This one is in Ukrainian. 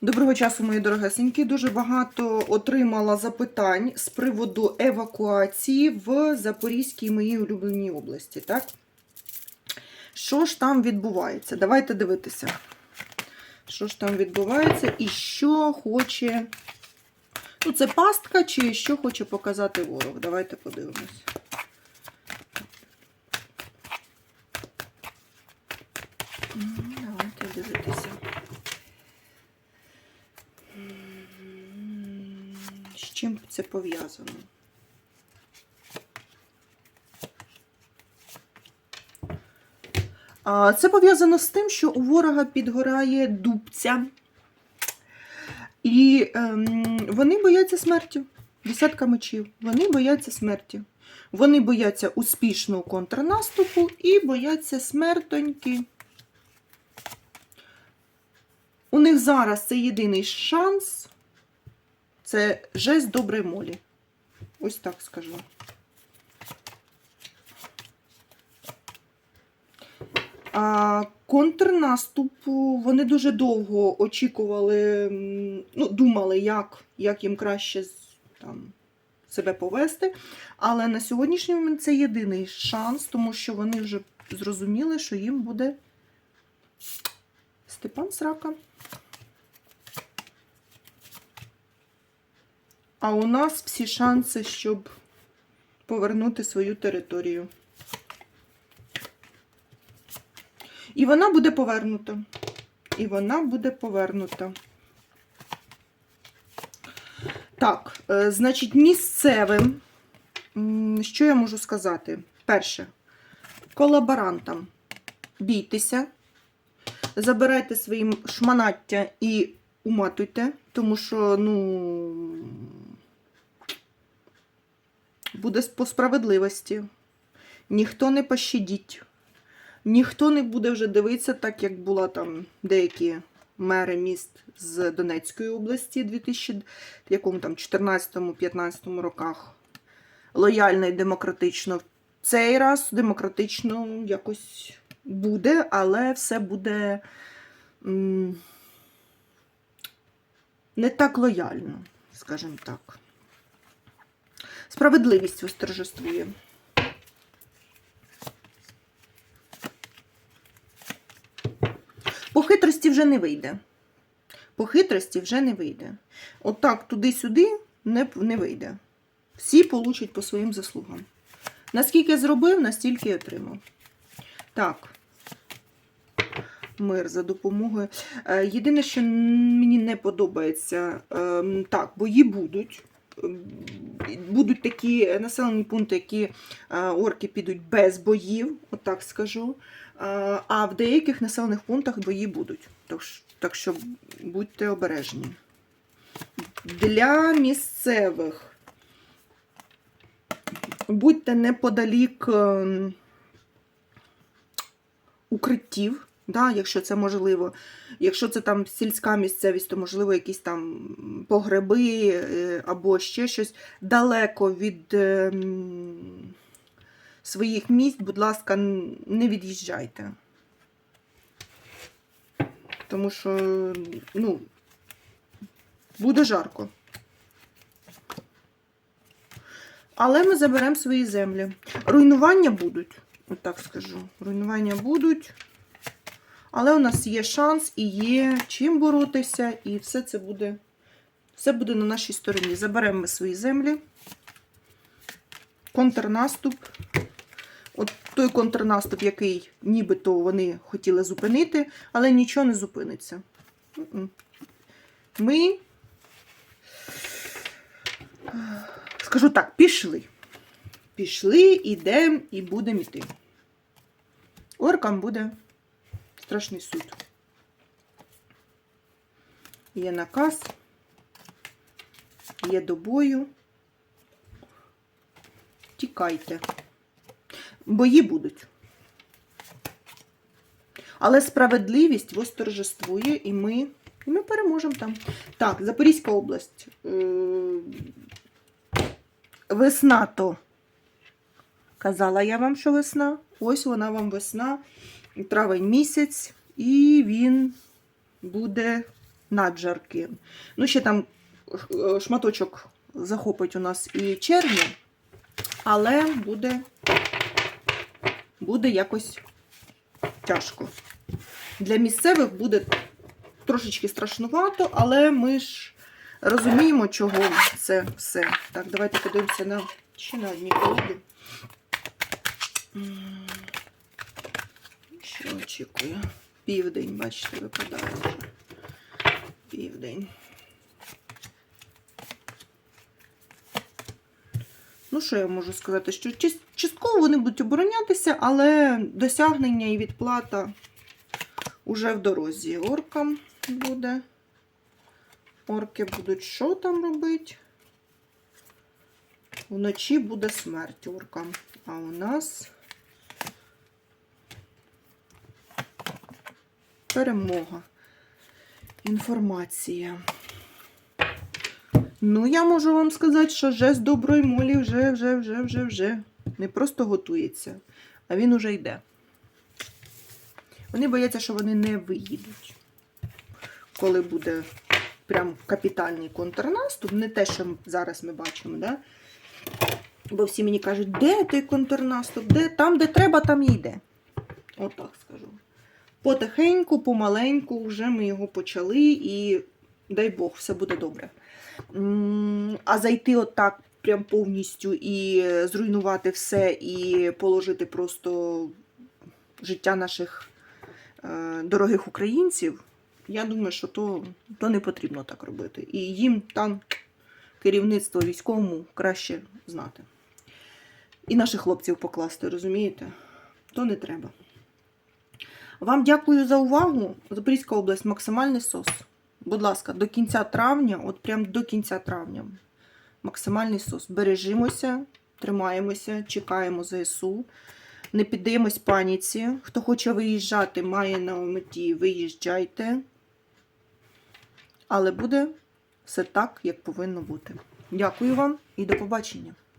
Доброго часу, мої дорогесенькі. Дуже багато отримала запитань з приводу евакуації в Запорізькій моїй улюбленій області. Так? Що ж там відбувається? Давайте дивитися. Що ж там відбувається і що хоче. Ну, це пастка, чи що хоче показати ворог. Давайте подивимось. Давайте дивитися. Чим це пов'язано? Це пов'язано з тим, що у ворога підгорає дубця. І ем, вони бояться смерті. Десятка мечів. Вони бояться смерті. Вони бояться успішного контрнаступу і бояться смертоньки. У них зараз це єдиний шанс. Це жесть доброї молі. Ось так скажу. А контрнаступу вони дуже довго очікували, ну, думали, як, як їм краще там, себе повести. Але на сьогоднішній момент це єдиний шанс, тому що вони вже зрозуміли, що їм буде Степан Срака. А у нас всі шанси, щоб повернути свою територію. І вона буде повернута. І вона буде повернута. Так, е, значить, місцевим, що я можу сказати? Перше, колаборантам бійтеся, забирайте свої шманаття і уматуйте, тому що, ну, буде по справедливості. Ніхто не пощадіть. Ніхто не буде вже дивитися, так як була там деякі мери міст з Донецької області 2000, якому там 14-15 роках. Лояльно і демократично. Цей раз демократично якось буде, але все буде м, не так лояльно, скажімо так. Справедливість восторжествує. По хитрості вже не вийде. По хитрості вже не вийде. Отак туди-сюди не, не вийде. Всі получать по своїм заслугам. Наскільки зробив, настільки й отримав. Так. Мир за допомогою. Е, Єдине, що мені не подобається, ем, так, бої будуть. Будуть такі населені пункти, які орки підуть без боїв, отак скажу. А в деяких населених пунктах бої будуть. Так, що- будьте обережні. Для місцевих будьте неподалік ем, укриттів, да, якщо це можливо. Якщо це там сільська місцевість, то можливо якісь там погреби е, або ще щось далеко від ем, своїх місць, будь ласка, не від'їжджайте. Тому що, ну, буде жарко. Але ми заберемо свої землі. Руйнування будуть, от так скажу. Руйнування будуть. Але у нас є шанс і є чим боротися, і все це буде, все буде на нашій стороні. Заберемо ми свої землі. Контрнаступ. От той контрнаступ, який нібито вони хотіли зупинити, але нічого не зупиниться. Ми, скажу так, пішли. Пішли, ідемо і будемо йти. Оркам буде страшний суд. Є наказ, є до бою. Тікайте. Бої будуть. Але справедливість восторжествує, і ми, і ми переможемо там. Так, Запорізька область. Е, Весна то. Казала я вам, що весна. Ось вона вам весна, травень місяць, і він буде наджарки. Ну, ще там е, шматочок захопить у нас і червня, але буде, буде якось тяжко. Для місцевих буде трошечки страшнувато, але ми ж розуміємо, чого це все. Так, давайте подивимося на ще на одні колоди. Що очікую? Південь, бачите, випадає вже. Південь. Ну, що я можу сказати? Що частково вони будуть оборонятися, але досягнення і відплата уже в дорозі. Оркам буде. Орки будуть що там робити? Вночі буде смерть оркам. А у нас перемога. Інформація. Ну, я можу вам сказати, що жест доброї молі вже, вже, вже, вже, вже не просто готується, а він уже йде. Вони бояться, що вони не виїдуть. Коли буде прям капітальний контрнаступ, не те, що зараз ми бачимо, да? бо всі мені кажуть, де той контрнаступ, де? там, де треба, там і йде. Отак скажу. Потихеньку, помаленьку, вже ми його почали, і дай Бог, все буде добре. А зайти отак прям повністю і зруйнувати все, і положити просто життя наших е, дорогих українців, я думаю, що то, то не потрібно так робити. І їм там керівництво військовому краще знати. І наших хлопців покласти, розумієте? То не треба. Вам дякую за увагу. Запорізька область максимальний сос. Будь ласка, до кінця травня, от прям до кінця травня, максимальний сос. Бережімося, тримаємося, чекаємо ЗСУ. Не піддаємось паніці. Хто хоче виїжджати, має на меті, виїжджайте. Але буде все так, як повинно бути. Дякую вам і до побачення.